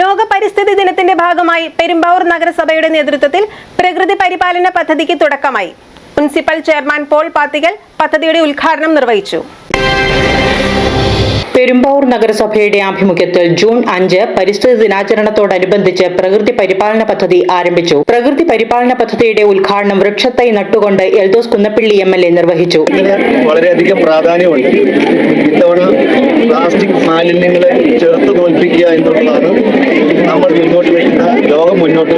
ലോക പരിസ്ഥിതി ദിനത്തിന്റെ ഭാഗമായി പെരുമ്പാവൂർ നഗരസഭയുടെ നേതൃത്വത്തിൽ പ്രകൃതി പരിപാലന പദ്ധതിക്ക് തുടക്കമായി. മുനിസിപ്പൽ ചെയർമാൻ പോൾ പാത്തികൽ പദ്ധതിയുടെ ഉദ്ഘാടനം നിർവഹിച്ചു. പെരുമ്പാവൂർ നഗരസഭയുടെ ആഭിമുഖ്യത്തിൽ ജൂൺ അഞ്ച് പരിസ്ഥിതി ദിനാചരണത്തോടനുബന്ധിച്ച് പ്രകൃതി പരിപാലന പദ്ധതി ആരംഭിച്ചു. പ്രകൃതി പരിപാലന പദ്ധതിയുടെ ഉദ്ഘാടനം വൃക്ഷത്തൈ നട്ടുകൊണ്ട് Eldhose Kunnappilly M L A നിർവഹിച്ചു. വളരെയധികം പ്രാധാന്യമുണ്ട്. ഇത്തവണ പ്ലാസ്റ്റിക് മാലിന്യങ്ങളെ ചേർത്ത് തോൽപ്പിക്കുക എന്നുള്ളതാണ് മുന്നോട്ട്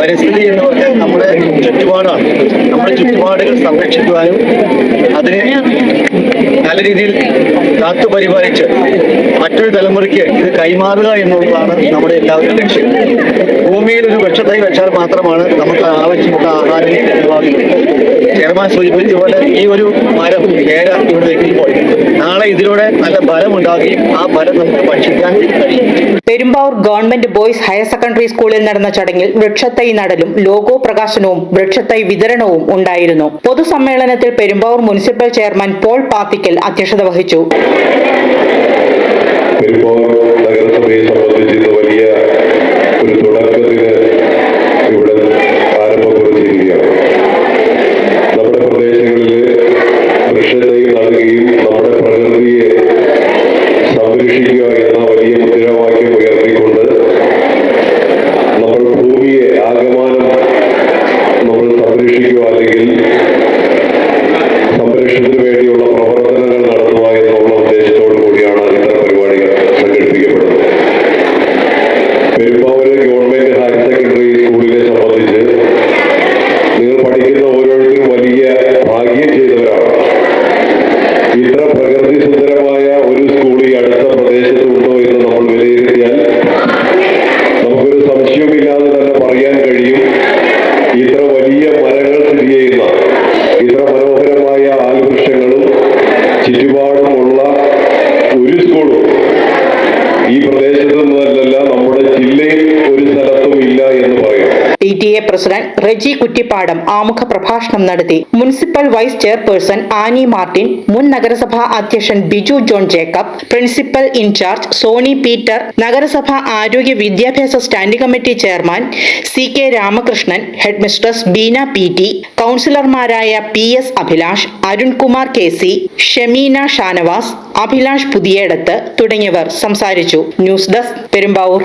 പരിസ്ഥിതി എന്ന് പറഞ്ഞാൽ നമ്മുടെ ചുറ്റുപാടാണ്. നമ്മുടെ ചുറ്റുപാടുകൾ സംരക്ഷിക്കുവാനും അതിനെ നല്ല രീതിയിൽ കാത്തു പരിപാലിച്ച് മറ്റൊരു തലമുറയ്ക്ക് ഇത് കൈമാറുക എന്നുള്ളതാണ് നമ്മുടെ എല്ലാവരുടെയും ലക്ഷ്യം. ഭൂമിയിൽ തൈ വൃക്ഷത്തൈ വെച്ചാൽ മാത്രമാണ് നമുക്ക് ആവശ്യമുള്ള ആഹാരം ചെയർമാൻ സൂചിപ്പിച്ച പോലെ ഈ ഒരു മരം പേര ഇവിടെ വെക്കുമ്പോൾ നാളെ ഇതിലൂടെ നല്ല ഫലം ഉണ്ടാകുകയും ആ ഫലം നമുക്ക് ഭക്ഷിക്കാൻ കഴിയും. Perumbavoor government boys higher secondary സ്കൂളിൽ നടന്ന ചടങ്ങിൽ വൃക്ഷത്തൈ നടലും ലോഗോ പ്രകാശനവും വൃക്ഷത്തൈ വിതരണവും ഉണ്ടായിരുന്നു. പൊതുസമ്മേളനത്തിൽ Perumbavoor municipal chairman Paul Pathikkal അധ്യക്ഷത വഹിച്ചു. പെരുമ്പാവൂർ നമ്മൾ സംരക്ഷിക്കുക അല്ലെങ്കിൽ സംരക്ഷണത്തിന് വേണ്ടിയുള്ള P T A president Reji Kuttippadam ആമുഖ പ്രഭാഷണം നടത്തി. Municipal vice chairperson Annie Martin മുൻ നഗരസഭാ അധ്യക്ഷൻ Biju John Jacob principal incharge Sony Peter നഗരസഭാ ആരോഗ്യ വിദ്യാഭ്യാസ standing committee chairman C K Ramakrishnan head mistress Beena P T കൗൺസിലർമാരായ P S Abhilash Arunkumar K C Shameena Shanavas Abhilash Puthiyedath തുടങ്ങിയവർ സംസാരിച്ചു. News desk Perumbavoor.